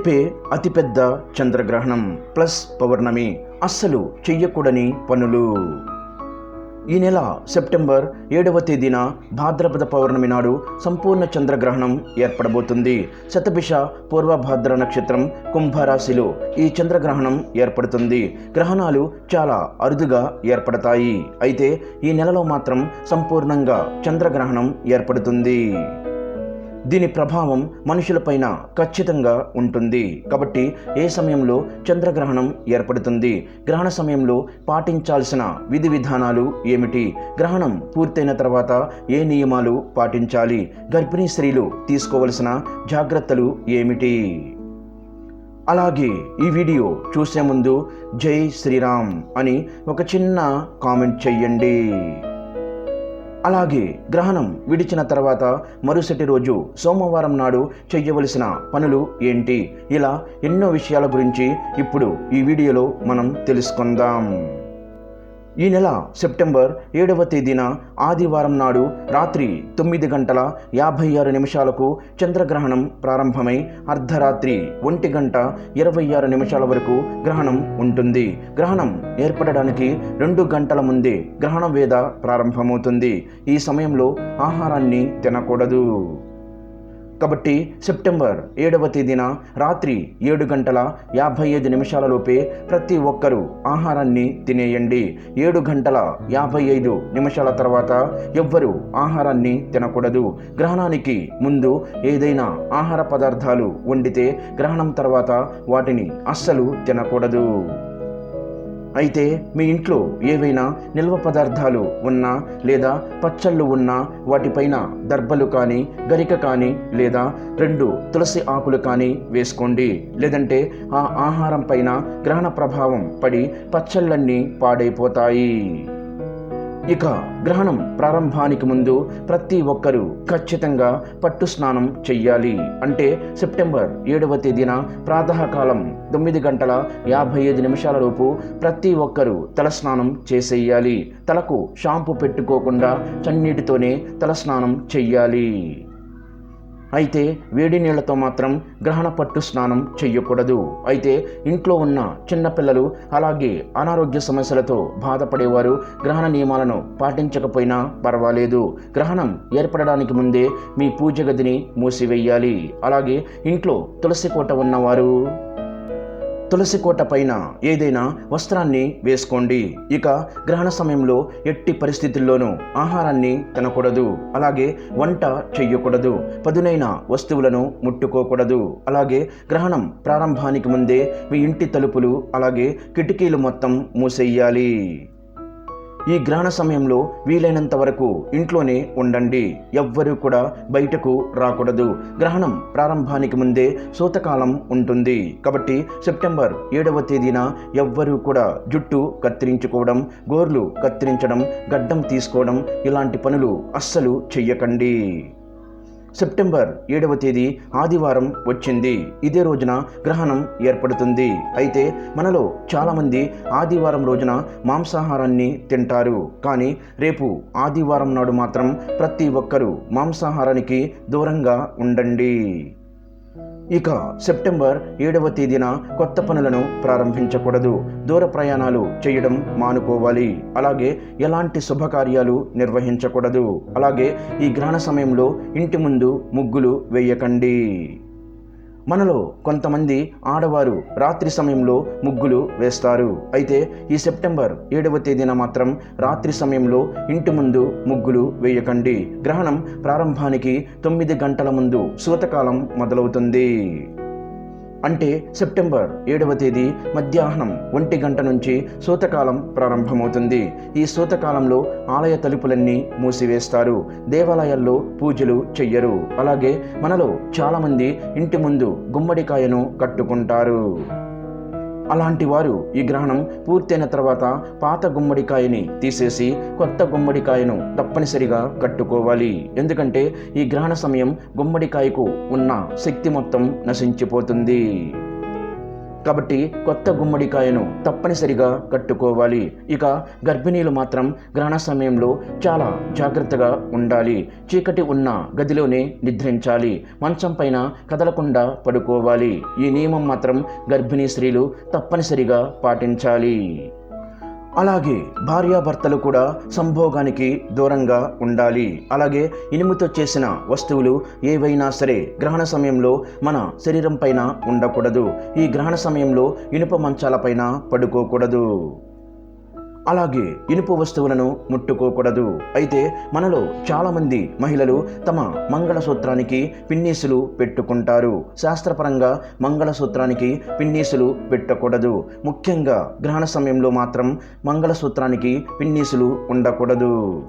రేపే అతిపెద్ద చంద్రగ్రహణం ప్లస్ పౌర్ణమి. అస్సలు చెయ్యకూడని పనులు. ఈ నెల సెప్టెంబర్ ఏడవ తేదీన భాద్రపద పౌర్ణమి నాడు సంపూర్ణ చంద్రగ్రహణం ఏర్పడబోతుంది. శతభిష పూర్వభాద్ర నక్షత్రం కుంభరాశిలో ఈ చంద్రగ్రహణం ఏర్పడుతుంది. గ్రహణాలు చాలా అరుదుగా ఏర్పడతాయి. అయితే ఈ నెలలో మాత్రం సంపూర్ణంగా చంద్రగ్రహణం ఏర్పడుతుంది. దీని ప్రభావం మనుషులపైన ఖచ్చితంగా ఉంటుంది. కాబట్టి ఏ సమయంలో చంద్రగ్రహణం ఏర్పడుతుంది? గ్రహణ సమయంలో పాటించాల్సిన విధి విధానాలు ఏమిటి? గ్రహణం పూర్తయిన తర్వాత ఏ నియమాలు పాటించాలి? గర్భిణీ స్త్రీలు తీసుకోవలసిన జాగ్రత్తలు ఏమిటి? అలాగే ఈ వీడియో చూసే ముందు జై శ్రీరామ్ అని ఒక చిన్న కామెంట్ చెయ్యండి. అలాగే గ్రహణం విడిచిన తర్వాత మరుసటి రోజు సోమవారం నాడు చెయ్యవలసిన పనులు ఏంటి? ఇలా ఎన్నో విషయాల గురించి ఇప్పుడు ఈ వీడియోలో మనం తెలుసుకుందాం. ఈ నెల సెప్టెంబర్ ఏడవ తేదీన ఆదివారం నాడు రాత్రి తొమ్మిది గంటల యాభై ఆరు నిమిషాలకు చంద్రగ్రహణం ప్రారంభమై అర్ధరాత్రి ఒంటి గంట ఇరవై ఆరు నిమిషాల వరకు గ్రహణం ఉంటుంది. గ్రహణం ఏర్పడడానికి రెండు గంటల ముందే గ్రహణ వేద ప్రారంభమవుతుంది. ఈ సమయంలో ఆహారాన్ని తినకూడదు. కాబట్టి సెప్టెంబర్ ఏడవ తేదీన రాత్రి ఏడు గంటల యాభై ఐదు నిమిషాలలోపే ప్రతి ఒక్కరూ ఆహారాన్ని తినేయండి. ఏడు గంటల యాభై ఐదు నిమిషాల తర్వాత ఎవ్వరూ ఆహారాన్ని తినకూడదు. గ్రహణానికి ముందు ఏదైనా ఆహార పదార్థాలు వండితే గ్రహణం తర్వాత వాటిని అస్సలు తినకూడదు. అయితే మీ ఇంట్లో ఏవైనా నిల్వ పదార్థాలు ఉన్నా లేదా పచ్చళ్ళు ఉన్నా వాటిపైన దర్బలు కానీ గరిక కానీ లేదా రెండు తులసి ఆకులు కానీ వేసుకోండి. లేదంటే ఆ ఆహారం పైన గ్రహణ ప్రభావం పడి పచ్చళ్ళన్నీ పాడైపోతాయి. ఇక గ్రహణం ప్రారంభానికి ముందు ప్రతి ఒక్కరూ ఖచ్చితంగా పట్టు స్నానం చెయ్యాలి. అంటే సెప్టెంబర్ ఏడవ తేదీన ప్రాతకాలం తొమ్మిది గంటల యాభై ఐదు నిమిషాల లోపు ప్రతి ఒక్కరూ తలస్నానం చేసేయాలి. తలకు షాంపూ పెట్టుకోకుండా చన్నీటితోనే తలస్నానం చెయ్యాలి. అయితే వేడి నీళ్ళతో మాత్రం గ్రహణ పట్టు స్నానం చెయ్యకూడదు. అయితే ఇంట్లో ఉన్న చిన్నపిల్లలు అలాగే అనారోగ్య సమస్యలతో బాధపడేవారు గ్రహణ నియమాలను పాటించకపోయినా పర్వాలేదు. గ్రహణం ఏర్పడడానికి ముందే మీ పూజ గదిని మూసివేయాలి. అలాగే ఇంట్లో తులసి కోట ఉన్నవారు తులసి కోట పైన ఏదైనా వస్త్రాన్ని వేసుకోండి. ఇక గ్రహణ సమయంలో ఎట్టి పరిస్థితుల్లోనూ ఆహారాన్ని తినకూడదు. అలాగే వంట చెయ్యకూడదు. పదునైన వస్తువులను ముట్టుకోకూడదు. అలాగే గ్రహణం ప్రారంభానికి ముందే మీ ఇంటి తలుపులు అలాగే కిటికీలు మొత్తం మూసేయాలి. ఈ గ్రహణ సమయంలో వీలైనంత వరకు ఇంట్లోనే ఉండండి. ఎవ్వరూ కూడా బయటకు రాకూడదు. గ్రహణం ప్రారంభానికి ముందే సూతకాలం ఉంటుంది. కాబట్టి సెప్టెంబర్ ఏడవ తేదీన ఎవ్వరూ కూడా జుట్టు కత్తిరించుకోవడం గోర్లు కత్తిరించడం గడ్డం తీసుకోవడం ఇలాంటి పనులు అస్సలు చెయ్యకండి. సెప్టెంబర్ ఏడవ తేదీ ఆదివారం వచ్చింది. ఇదే రోజున గ్రహణం ఏర్పడుతుంది. అయితే మనలో చాలామంది ఆదివారం రోజున మాంసాహారాన్ని తింటారు. కానీ రేపు ఆదివారం నాడు మాత్రం ప్రతి ఒక్కరూ మాంసాహారానికి దూరంగా ఉండండి. ఇక సెప్టెంబర్ ఏడవ తేదీన కొత్త పనులను ప్రారంభించకూడదు. దూర ప్రయాణాలు చేయడం మానుకోవాలి. అలాగే ఎలాంటి శుభకార్యాలు నిర్వహించకూడదు. అలాగే ఈ గ్రహణ సమయంలో ఇంటి ముందు ముగ్గులు వేయకండి. మనలో కొంతమంది ఆడవారు రాత్రి సమయంలో ముగ్గులు వేస్తారు. అయితే ఈ సెప్టెంబర్ ఏడవ తేదీన మాత్రం రాత్రి సమయంలో ఇంటి ముందు ముగ్గులు వేయకండి. గ్రహణం ప్రారంభానికి తొమ్మిది గంటల ముందు సూతకాలం మొదలవుతుంది. అంటే సెప్టెంబర్ ఏడవ తేదీ మధ్యాహ్నం ఒంటి గంట నుంచి సూతకాలం ప్రారంభమవుతుంది. ఈ సూతకాలంలో ఆలయ తలుపులన్నీ మూసివేస్తారు. దేవాలయాల్లో పూజలు చెయ్యరు. అలాగే మనలో చాలామంది ఇంటి ముందు గుమ్మడికాయను కట్టుకుంటారు. అలాంటి వారు ఈ గ్రహణం పూర్తయిన తర్వాత పాత గుమ్మడికాయని తీసేసి కొత్త గుమ్మడికాయను తప్పనిసరిగా కట్టుకోవాలి. ఎందుకంటే ఈ గ్రహణ సమయం గుమ్మడికాయకు ఉన్న శక్తి మొత్తం నశించిపోతుంది. కాబట్టి కొత్త గుమ్మడికాయను తప్పనిసరిగా కట్టుకోవాలి. ఇక గర్భిణీలు మాత్రం గ్రహణ సమయంలో చాలా జాగ్రత్తగా ఉండాలి. చీకటి ఉన్న గదిలోనే నిద్రించాలి. మంచం పైన కదలకుండా పడుకోవాలి. ఈ నియమం మాత్రం గర్భిణీ స్త్రీలు తప్పనిసరిగా పాటించాలి. అలాగే భార్యాభర్తలు కూడా సంభోగానికి దూరంగా ఉండాలి. అలాగే ఇనుముతో చేసిన వస్తువులు ఏవైనా సరే గ్రహణ సమయంలో మన శరీరం పైన ఉండకూడదు. ఈ గ్రహణ సమయంలో ఇనుప మంచాలపైన పడుకోకూడదు. అలాగే ఇనుప వస్తువులను ముట్టుకోకూడదు. అయితే మనలో చాలామంది మహిళలు తమ మంగళసూత్రానికి పిన్నీసులు పెట్టుకుంటారు. శాస్త్రపరంగా మంగళసూత్రానికి పిన్నీసులు పెట్టకూడదు. ముఖ్యంగా గ్రహణ సమయంలో మాత్రం మంగళసూత్రానికి పిన్నీసులు ఉండకూడదు.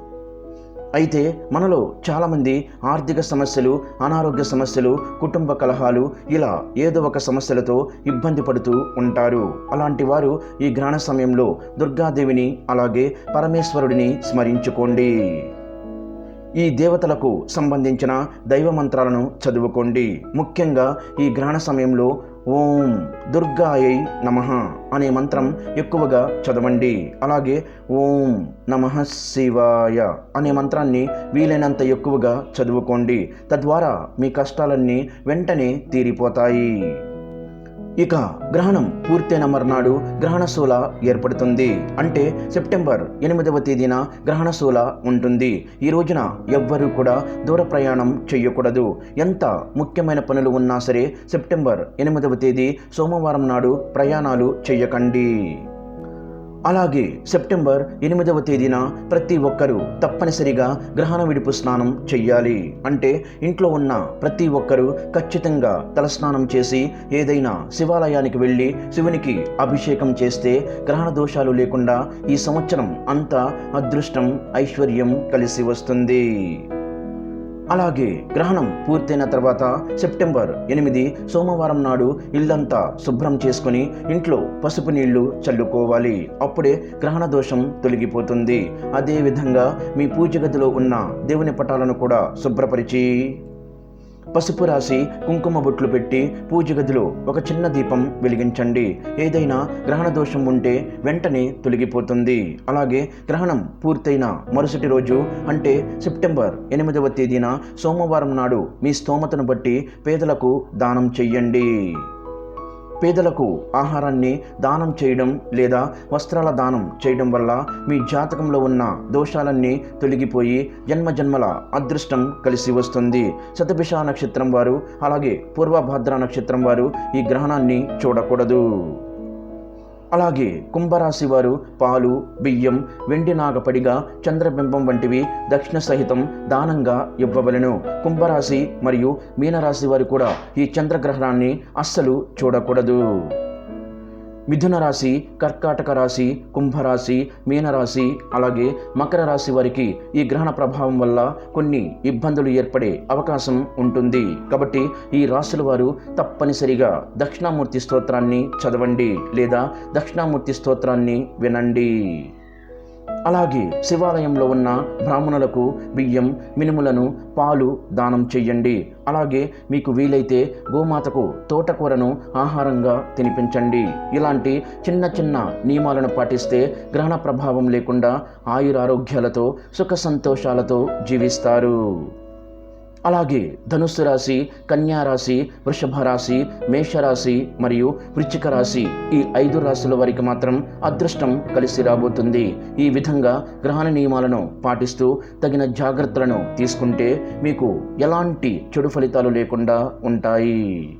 అయితే మనలో చాలామంది ఆర్థిక సమస్యలు అనారోగ్య సమస్యలు కుటుంబ కలహాలు ఇలా ఏదో ఒక సమస్యలతో ఇబ్బంది పడుతూ ఉంటారు. అలాంటి వారు ఈ గ్రహణ సమయంలో దుర్గాదేవిని అలాగే పరమేశ్వరుడిని స్మరించుకోండి. ఈ దేవతలకు సంబంధించిన దైవ మంత్రాలను చదువుకోండి. ముఖ్యంగా ఈ గ్రహణ సమయంలో ఓం దుర్గాయై నమ అనే మంత్రం ఎక్కువగా చదవండి. అలాగే ఓం నమ శివాయ అనే మంత్రాన్ని వీలైనంత ఎక్కువగా చదువుకోండి. తద్వారా మీ కష్టాలన్నీ వెంటనే తీరిపోతాయి. ఇక గ్రహణం పూర్తయిన మర్నాడు గ్రహణశూల ఏర్పడుతుంది. అంటే సెప్టెంబర్ ఎనిమిదవ తేదీన గ్రహణశూల ఉంటుంది. ఈ రోజున ఎవ్వరూ కూడా దూర ప్రయాణం చేయకూడదు. ఎంత ముఖ్యమైన పనులు ఉన్నా సరే సెప్టెంబర్ ఎనిమిదవ తేదీ సోమవారం నాడు ప్రయాణాలు చేయకండి. అలాగే సెప్టెంబర్ ఎనిమిదవ తేదీన ప్రతి ఒక్కరూ తప్పనిసరిగా గ్రహణ విడుపు స్నానం చెయ్యాలి. అంటే ఇంట్లో ఉన్న ప్రతి ఒక్కరూ ఖచ్చితంగా తలస్నానం చేసి ఏదైనా శివాలయానికి వెళ్ళి శివునికి అభిషేకం చేస్తే గ్రహణ దోషాలు లేకుండా ఈ సంవత్సరం అంతా అదృష్టం ఐశ్వర్యం కలిసి వస్తుంది. అలాగే గ్రహణం పూర్తయిన తర్వాత సెప్టెంబర్ ఎనిమిది సోమవారం నాడు ఇల్లంతా శుభ్రం చేసుకుని ఇంట్లో పసుపు నీళ్ళు చల్లుకోవాలి. అప్పుడే గ్రహణ దోషం తొలగిపోతుంది. అదేవిధంగా మీ పూజ గదిలో ఉన్న దేవుని పటాలను కూడా శుభ్రపరిచి పసుపు రాసి కుంకుమ బొట్లు పెట్టి పూజ గదిలో ఒక చిన్న దీపం వెలిగించండి. ఏదైనా గ్రహణ దోషం ఉంటే వెంటనే తొలగిపోతుంది. అలాగే గ్రహణం పూర్తయిన మరుసటి రోజు అంటే సెప్టెంబర్ ఎనిమిదవ తేదీన సోమవారం నాడు మీ స్తోమతను బట్టి పేదలకు దానం చెయ్యండి. పేదలకు ఆహారాన్ని దానం చేయడం లేదా వస్త్రాల దానం చేయడం వల్ల మీ జాతకంలో ఉన్న దోషాలన్నీ తొలగిపోయి జన్మజన్మల అదృష్టం కలిసి వస్తుంది. శతభిష నక్షత్రం వారు అలాగే పూర్వభాద్ర నక్షత్రం వారు ఈ గ్రహణాన్ని చూడకూడదు. అలాగే కుంభరాశి వారు పాలు బియ్యం వెండి నాగపడిగా చంద్రబింబం వంటివి దక్షిణ సహితం దానంగా ఇవ్వవలెను. కుంభరాశి మరియు మీనరాశి వారు కూడా ఈ చంద్రగ్రహణాన్ని అస్సలు చూడకూడదు. మిథున రాశి కర్కాటక రాశి కుంభరాశి మీనరాశి అలాగే మకర రాశి వారికి ఈ గ్రహణ ప్రభావం వల్ల కొన్ని ఇబ్బందులు ఏర్పడే అవకాశం ఉంటుంది. కాబట్టి ఈ రాశుల వారు తప్పనిసరిగా దక్షిణామూర్తి స్తోత్రాన్ని చదవండి లేదా దక్షిణామూర్తి స్తోత్రాన్ని వినండి. అలాగే శివాలయంలో ఉన్న బ్రాహ్మణులకు బియ్యం మినుములను పాలు దానం చెయ్యండి. అలాగే మీకు వీలైతే గోమాతకు తోటకూరను ఆహారంగా తినిపించండి. ఇలాంటి చిన్న చిన్న నియమాలను పాటిస్తే గ్రహణ ప్రభావం లేకుండా ఆయురారోగ్యాలతో సుఖ సంతోషాలతో జీవిస్తారు. అలాగే ధనుస్సు రాశి కన్యా రాశి వృషభ రాశి మేషరాశి మరియు వృచ్చిక రాశి ఈ ఐదు రాశుల వారికి మాత్రం అదృష్టం కలిసి రాబోతుంది. ఈ విధంగా గ్రహణ నియమాలను పాటిస్తూ తగిన జాగ్రత్తలను తీసుకుంటే మీకు ఎలాంటి చెడు ఫలితాలు లేకుండా ఉంటాయి.